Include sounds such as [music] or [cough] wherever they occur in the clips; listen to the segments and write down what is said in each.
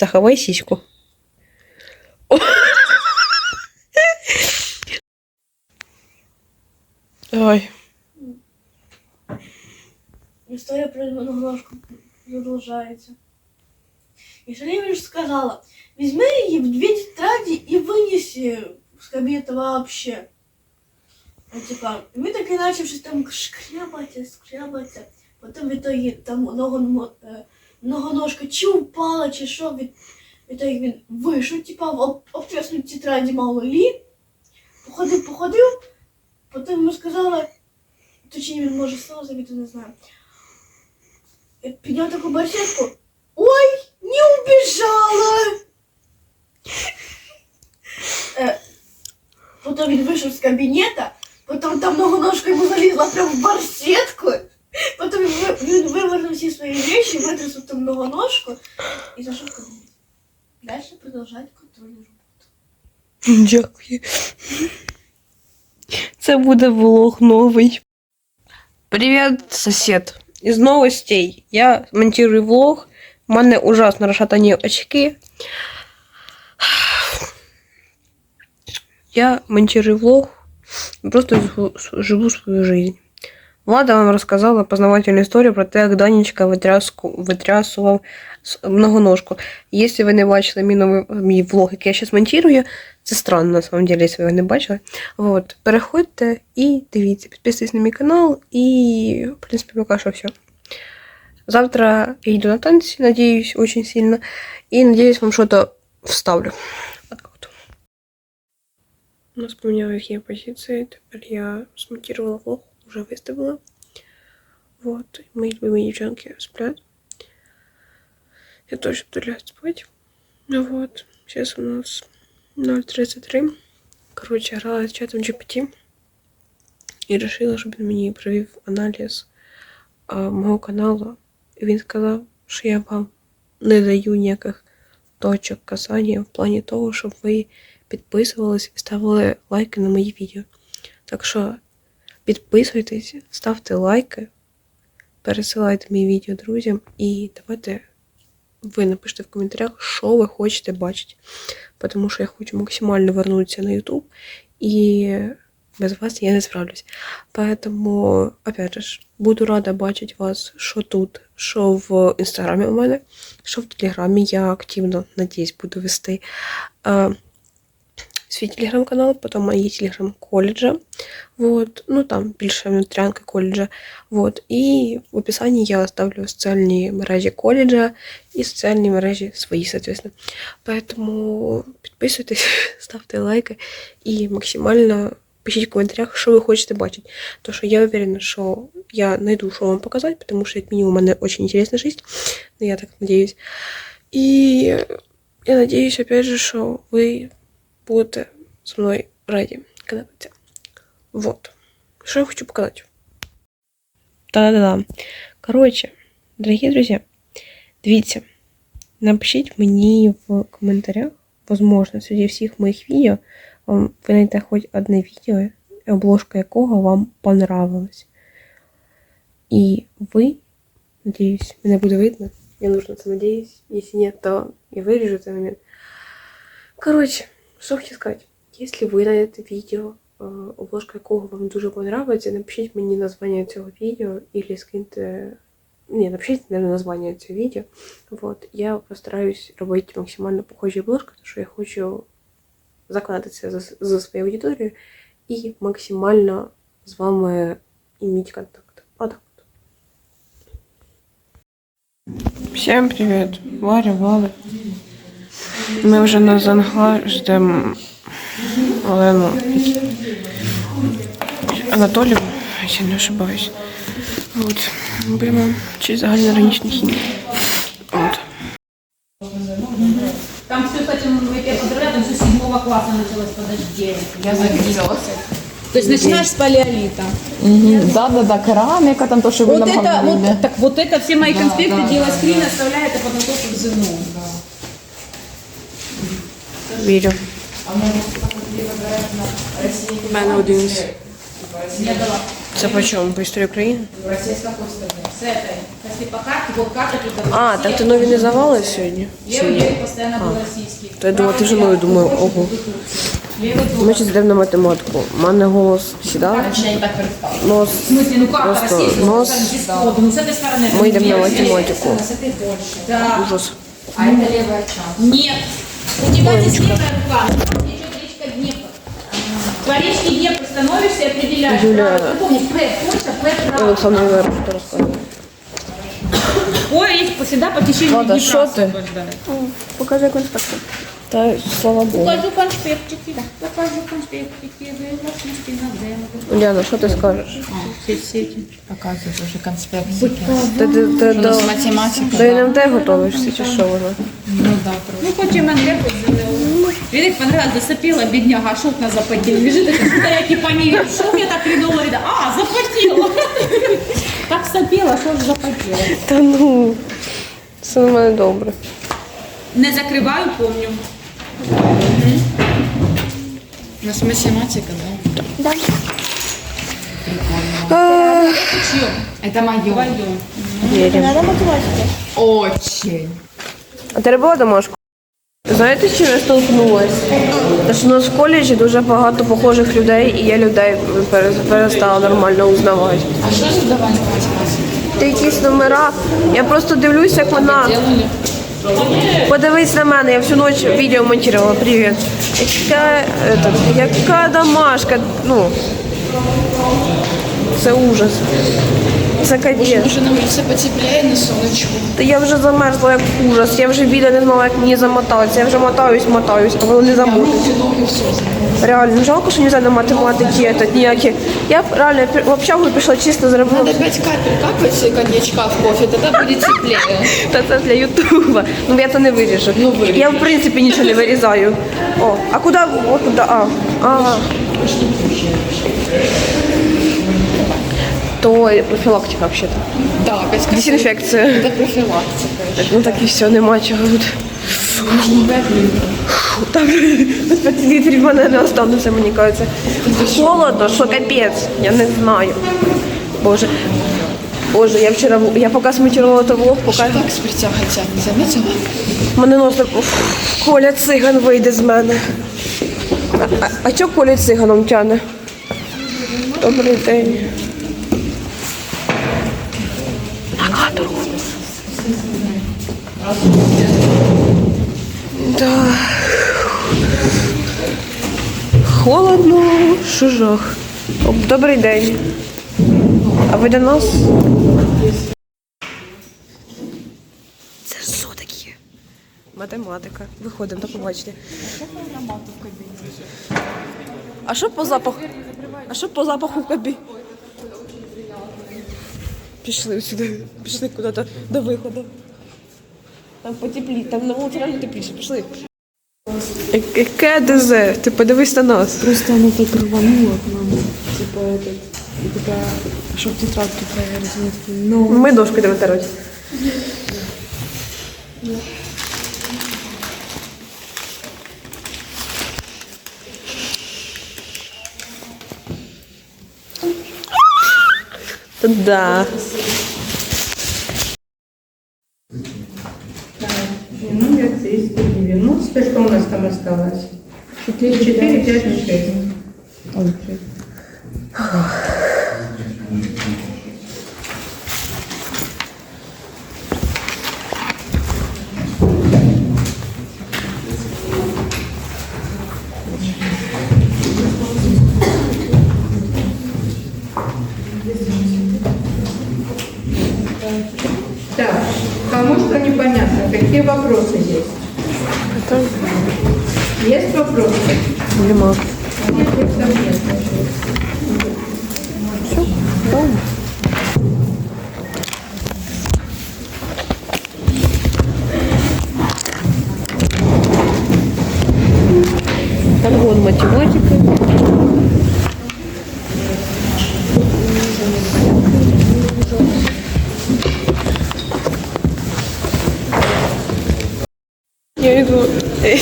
Заховай сіську. Ой. История про немножко продолжается. И Шалевич сказала, возьми її в дві тетради і винеси з кабінету вообще. Ну, типа, ми так і наче щось там шкрябати, шкрябати. Потім в итоге там много, е, многоножка чи упала, чи що, від, в итоге він вийшов, типа, в об, обтреснуть тетраді мало лі. Походив, походив, потім йому сказали, точніше він може слово забити, не знаю. Я підняв таку барсетку. Ой, не убежала! Э, Потом він вийшов з кабінета, потім там многоножка йому залізла прямо в барсетку. Потім він, вивернув всі свої речі, витрясав там многоножку і зайшов в кабінет. Дальше продовжать контрольну роботу. Дякую. Це буде влог новий. Привіт, сосед. Із новостей. Я монтирую влог. У мене ужасно розшатані очки. Я монтирую влог. Просто живу свою жизнь. Влада вам розказала познавательну історію про те, як Данечка витряску, витрясував с- многоножку. Якщо ви не бачили мій, новий, мій влог, який я зараз монтирую, це странно, на самом деле, якщо ви не бачили. Вот. Переходьте і дивіться, підписуйтесь на мій канал, і, в принципі, поки що все. Завтра я йду на танці, надіюсь, очень сильно. І надіюсь, вам что-то вставлю. Вот как вот. У нас поменялись є позиции. Тепер я смонтировала влог, уже выставила. Вот. Мои любимые девчонки сплят. Я тоже буду спать. Ну вот. Сейчас у нас 0.33. Короче, грала з чатом GPT і вирішила, щоб він мені провів аналіз а, мого каналу. І він сказав, що я вам не даю ніяких точок касання в плані того, щоб ви підписувались і ставили лайки на мої відео. Так що підписуйтесь, ставте лайки, пересилайте мої відео друзям і давайте ви напишіть в коментарях, що ви хочете бачити. Тому що я хочу максимально вернутися на YouTube, і без вас я не справлюсь. Поэтому, опять же, буду рада бачити вас, що тут, що в інстаграмі у мене, що в телеграмі. Я активно, надіюсь, буду вести е, свій телеграм-канал, потім мої телеграм коледжа. Вот. Ну там більше внутрянка коледжа. Вот. І в описанні я оставлю соціальні мережі коледжа і соціальні мережі свої, соответственно. Поэтому підписуйтесь, [laughs] ставте лайки і максимально пишіть в коментарях, що ви хочете бачити. То що я уверена, що я знайду, що вам показати, тому що, як мінімум, у мене дуже інтересна життя. Ну, я так надіюсь. І я надіюсь, опять же, що ви будете зі мною раді кататися. Вот. Що я хочу показати? Та-да-да. Коротше, дорогі друзі, дивіться, напишіть мені в коментарях, возможно, среди всіх моїх відео вам знайдете хоч одне відео, обложка якого вам понравилась. І ви, надіюсь, мене буде видно. Я нужно це надіюсь. Якщо ні, то я виріжу цей момент. Коротше, що хочу сказати. Якщо ви знайдете відео, е, обложка якого вам дуже понравиться, напишіть мені названня цього відео і скиньте. Ні, напишіть наверное, названня цього відео. Вот. Я постараюсь робити максимально похожі обложки, тому що я хочу закладатися за, за своєю аудиторією і максимально з вами іметь контакт. Отак. от. Всім привіт! Варя, Влада. Ми вже на Зангла ждемо Олену Анатолію, якщо не ошибаюсь. От. Будемо вчити загальноорганічну хімію. От. Там все, кстати, мы тебя поздравляю, там все с седьмого класса началось, подожди. Я записалась. То есть начинаешь с палеолита. Да, да, да, кераміка, там то, що ви Вот нам это, говорили. вот, так вот это все мои конспекты, делай скрин, оставляй это подготовку к ЗНО. Вірю. У мене один з. Я дала Це по чому? По історії України? с этой. если по карте, вот карта какие-то. А, так ти нові не завали сьогодні? Чи Левый ні? берег постоянно был российский. То я думала, ти женою думаю, ого. Левый Ми был. зараз йдемо на математику. У мене голос сідав, Точнее, не так перестала. нос. В смысле, ну как Просто российский? нос. Без кода. Ну с этой стороны. это Мы идем на немецкий, математику. С этой Польши. Да. Ужас. А это левая часть. Нет. Девятый Днепр план. Идет речка Днепр. Э, по становишься и. Юля... А, ты помнишь, П, Польша, П, право. Со наверное, что рассказывает. Ой, есть всегда по течению Вода, Днепра. Что ты? Покажи какой-нибудь Та слава Богу. Покажу конспектики. Покажу конспектики. Вы властности на Уляна, що ти скажеш? Соцсети. Показывает уже конспект. Ти, ти, ти У до, нас математика. до НМТ готовишся, чи що вона? Ну да, трохи. Ну, хоть и МНД, хоть ЗНО. Видишь, понравилось, засопела, бедняга, а шок на запотел. Лежит, это что я типа не вижу. Что мне так хреново? Говорит, А, запотела. Так сопела, что ж запотела. Та ну, все в мене добре. Не закриваю, помню. У нас математика, да? А, Чье? Это мое. Вдвоем. Вірю. Очень. А ти робила домашку? Знаєте, з чим я столкнулася? Те, що у нас в коледжі дуже багато похожих людей, і я людей пере- перестала нормально узнавати. А что же давали по математике? Ти якісь номера. Я просто дивлюсь, як вона. Делали? Подивись на мене, я всю ніч відео монтувала. Привіт. Яка, это, яка домашка? Ну, це ужас. Це капець. Уже на улице потеплее, на солнечку. Та я вже замерзла як ужас. Я вже відео не знала, як мені замотатися. Я вже мотаюсь, мотаюсь, а воно не все Реально, ну, жалко, що не знаю на математики этот, ніякі. Я б реально в общагу пішла чисто зробила. Надо 5 капель капать коньячка в кофе, тогда будет теплее. Та це для Ютуба. Ну я це не виріжу. Ну. Я в принципі нічого не вирізаю. О, а куди? О, куди? А, ага. То профілактика взагалі. Да, Дезінфекція. Это профилактика. Так, ну так і все, нема чого тут. Так, 5 літрів мене не остануться, мені кажеться. Холодно, що капець, я не знаю. Боже. Боже, я вчора, я поки смонтувала той влог, поки Так с притягой тянет, заметила? мене нос так, Коля циган вийде з мене. А, а, а чого Коля циганом тяне? Добрий день. На камеру. Да. Холодно, що. Добрий день. А ви до нас? Це ж що таке? Математика. Виходимо, до побачення. А що по запаху? А що по запаху в кабі? Пішли сюди, пішли куди-то до виходу. Там потеплі, там на вулиці реально тепліше, пішли. Яке ДЗ? Ти подивись на нас. Просто оно так рвануло к нам. Типа этот. И такая, чтоб тетрадки проверить. Мы такие, ну. Ми дошку йдемо витирати. Да. Ну, я из 90, что у нас там осталось? 4, 4 5 и 6. Так, кому что непонятно, какие вопросы есть? Есть вопросы? Нема. Нет, их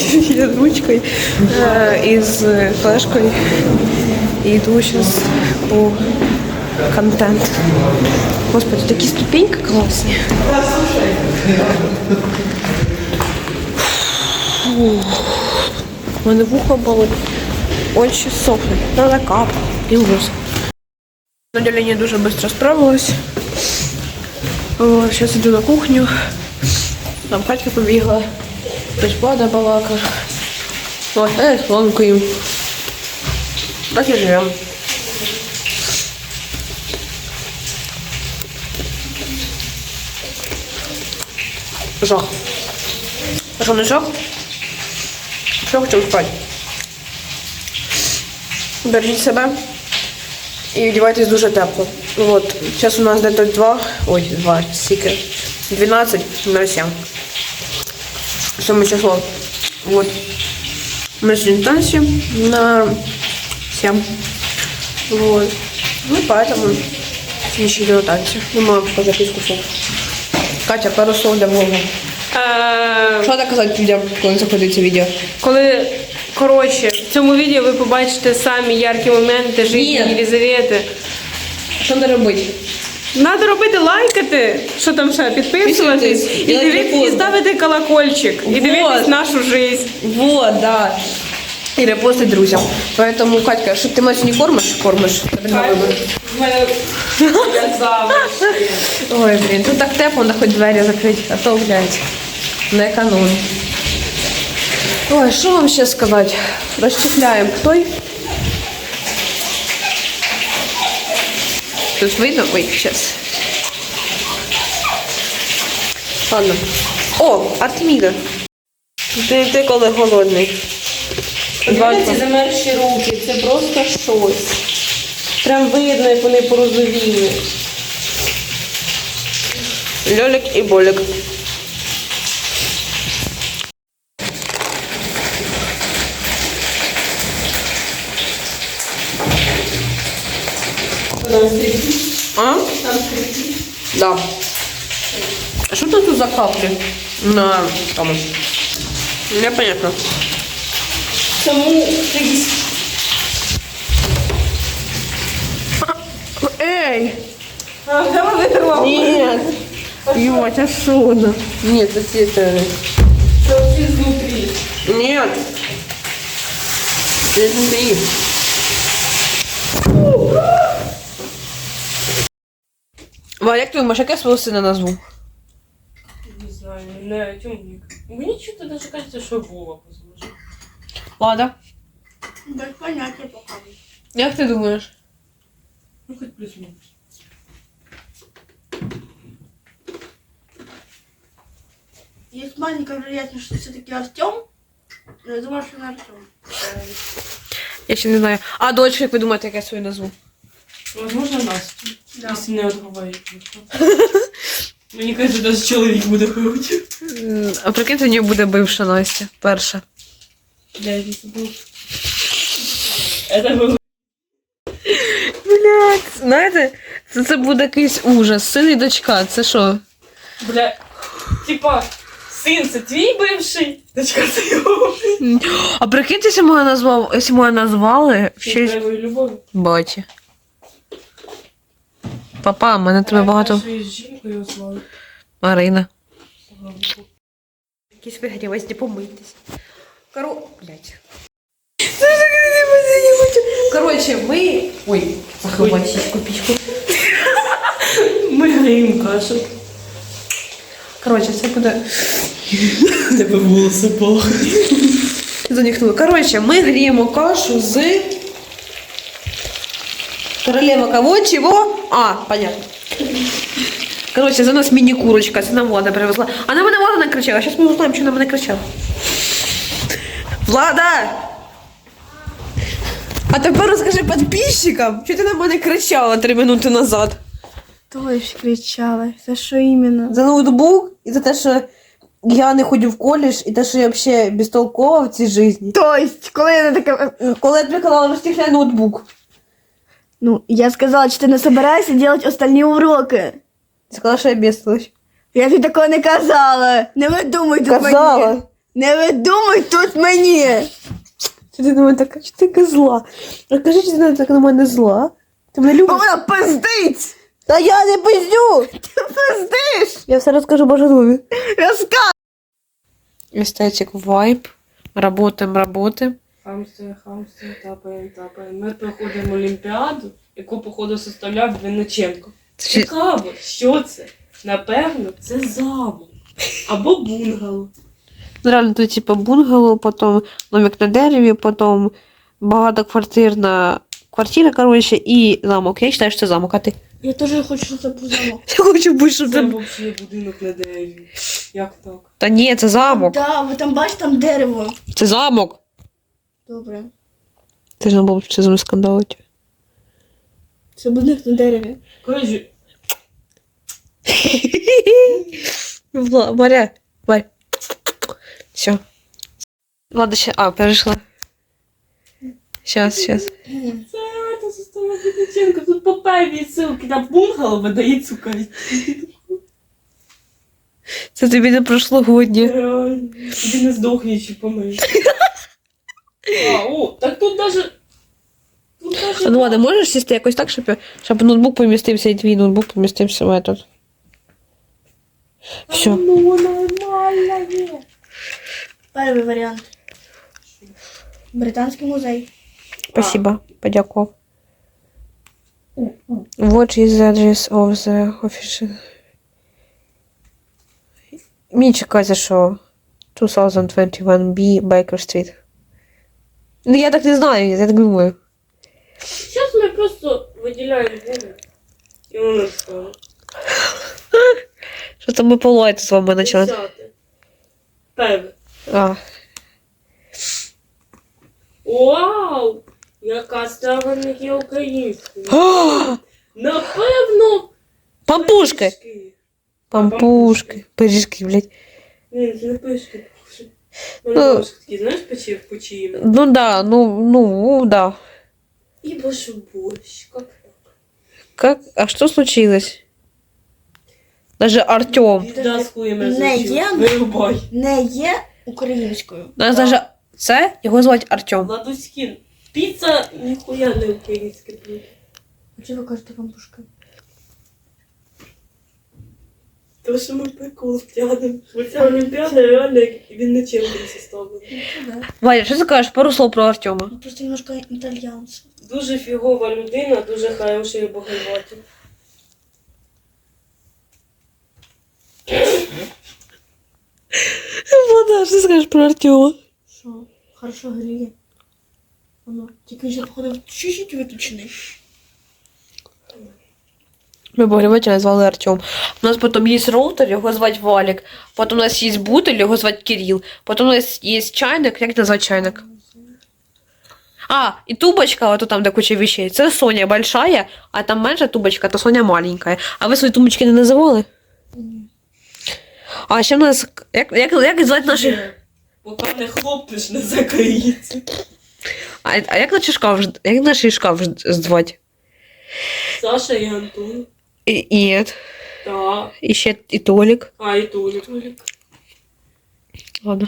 [laughs] я с ручкой э, и с флешкой и иду сейчас по контент. Господи, такі ступеньки класні. У мене вухо болить. Очі сохнуть. Надо капати. І ужас. Наділення дуже швидко справилась. Зараз іду на кухню. Там Катька побігла. Безплада балака. Ой, е, слонкою. Так і живемо. Жах. А що не жах? Що хочемо спати? Бережіть себе і одягайтесь дуже тепло. От, зараз у нас десь 2, ой, 2, стільки, 12 на 7 Сьоме число. Вот. Мы сегодня танцы на 7. Вот. Ну, поэтому не щадили на танці. Ну, мама по записку слов. Катя, пару слов для влогу. Е, Що так казати людям, коли заходить це відео? коли, коротше, в цьому відео ви побачите самі яркі моменти життя Ні. Єлізавети. Що треба робити? Надо робити лайкати, що там ще, підписуватись, і, І дивитись, і ставити колокольчик, і Вот. дивитись нашу жизнь. Вот, да. І репостить друзям. Поэтому, Катька, що ти матч не кормиш? Кормиш. Тобі на вибір. Ой, блін, тут так тепло, на хоч двері закрити, а то, блядь, на економ. Ой, що вам ще сказати? Розчехляємо той. Тут видно? Ой, сейчас. Ладно. О, отміна. Ти, ти коли голодний. Ці замерзші руки, це просто щось. Прям видно, як вони порозовіли. Льолік і болік. А? Да. А що тут за каплі? На там. Непонятно. Тому якісь Эй! А, давай витерла. Нет! Ебать, а шо она? Нет, это это... Це всі знутрі. Нет! Это изнутри. Ва, як ти думаєш, як я свого сина назву? Не знаю, не тюмник. Мені чого даже кажется, що Вова послужив. Лада, Без поняття пока. як ти думаєш? Ну, хоч плюс-мінус. Есть маленькая вероятность, что все-таки Артем. Но я думаю, что не Артем. Я ще не знаю. А дочка, як ви думаєте, як я свою назву? Возможно, Настю. Да. Якщо не отговорить. [laughs] Мені кажется, даже чоловік буде. М, А прикиньте, у нього буде бивша Настя. Перша. Блядь, це був. Это був Блять, знаєте, це, це буде якийсь ужас. Син і дочка, це що? Бля, типа, син це твій бивший, дочка це його. А прикиньте, якщо мене назвав, якщо мене назвали в честь баті. Папа, мене тебе багато. Марина. Якісь вигрівець, де помитись. Коро... Блять. Короче, ми... Ой, заховай сіську пічку. Ми граємо кашу. Короче, це буде... Тебе волоси пахнуть. Занюхнули. Короче, ми гріємо кашу з... Королева кого? Чего? А, понятно. Короче, за нас міні-курочка, це нам Влада привезла. А на мене Влада накричала. Сейчас ми узнаємо, що на мене кричала. Влада! А тепер розкажи підписчикам, що ти на мене кричала три минути назад. Точно кричала. За що іменно? За ноутбук і за те, що я не ходжу в коледж, і те, що я взагалі безтолкова в цій житті. Тобто, коли я така... Коли я тобі казала, ноутбук. Ну, я сказала, що ти не собираєшся робити остальні уроки. Ти сказала, що я безтолочь. Я тобі такого не казала. Не видумуй тут Казала. мені. Не видумуй тут мені. Чи ти на мене така, чи ти така зла? Розкажи, чи ти на- так на мене зла? Ти мене любиш? Вона пиздить! Та я не пиздю! Ти пиздиш! Я все розкажу Бажанові. Розкажу! Естетик вайб. Работаем, работаем. Хамстер, хамстер, тапаємо, тапаємо. Ми проходимо Олімпіаду, яку, походу, составляв Винниченко. Чи- Цікаво, що це? Напевно, це замок. Або бунгало. Ну, Реально, тут типа бунгало, потім домик на дереві, потім багатоквартирна квартира, коротше, і замок. Я вважаю, що це замок, а ти? Я теж хочу, щоб це був замок. Я хочу бути, щоб Це це. взагалі будинок на дереві. Як так? Та ні, це замок. Да, ви там бачите, там дерево. Це замок. Добре. Ти ж не був чи зі мною скандалити. Це будинок на дереві. Вла- Варя, Варь. Все. Ладно, ще. А, перейшла. Сейчас, сейчас. це це составляв Винниченко. Тут по певній ссылки на бунгало видають, сука. Це тобі не прошлогоднє. Реально. Ти не здохнеш чи помиєш. А, о, так тут даже... Тут даже... Ну ладно, можеш сісти якось так, щоб, щоб ноутбук помістився і твій ноутбук помістився в этот. Все. Ну, нормально є. Перший варіант. Британський музей. Спасибо. Подякував. What is the address of the official? Мені чекається, що 2021 B Baker Street. Ну я так не знаю, я так думаю. Сейчас ми просто виділяємо губи. І воно стало. Що там ми полуєте з вами почали. Десяте. Певе. А, Вау! Яка страва не є українською. Напевно, Пампушки! пиріжки. Пампушки. Пиріжки, блядь. Ні, це не пишки. Ну. Вони такі, знаєш, печі в печі. Ну да, ну, ну, да. І боже борщ, як Как? А что случилось? Даже Артем. Не є. Вирубай. Не є українською. Нас даже це його звати Артем. Ладуськін. Піца ніхуя не українське блюдо. А чого ви кажете пампушка? То, що ми прикол тягнемо. Бо ця олімпіада реально як він нічим не составлена. Валя, що ти кажеш? Пару слов про Артема. Просто немножко італьянці. Дуже фігова людина, дуже хороший обогріватель. Влада, що ти скажеш про Артема? Що? Хорошо гріє. Воно. Тільки ще походу чуть-чуть виключений. Ми обогрівателя звали Артем. У нас потім є роутер, його звати Валік. Потім у нас є бутиль, його звати Кирил. Потім у нас є чайник, як назвати чайник? А, і тубочка, ото там, де куча вещей. Це Соня большая, а там менша тубочка, то Соня маленькая. А ви свої тумбочки не називали? А ще в нас. Як, як, як звати наші. Поки не хлопнеш, не закриється. А, а як наш шкаф, як наш шкаф звати? Саша і Антон. І, і, Так. і ще і Толік. А, и Толик. Ладно.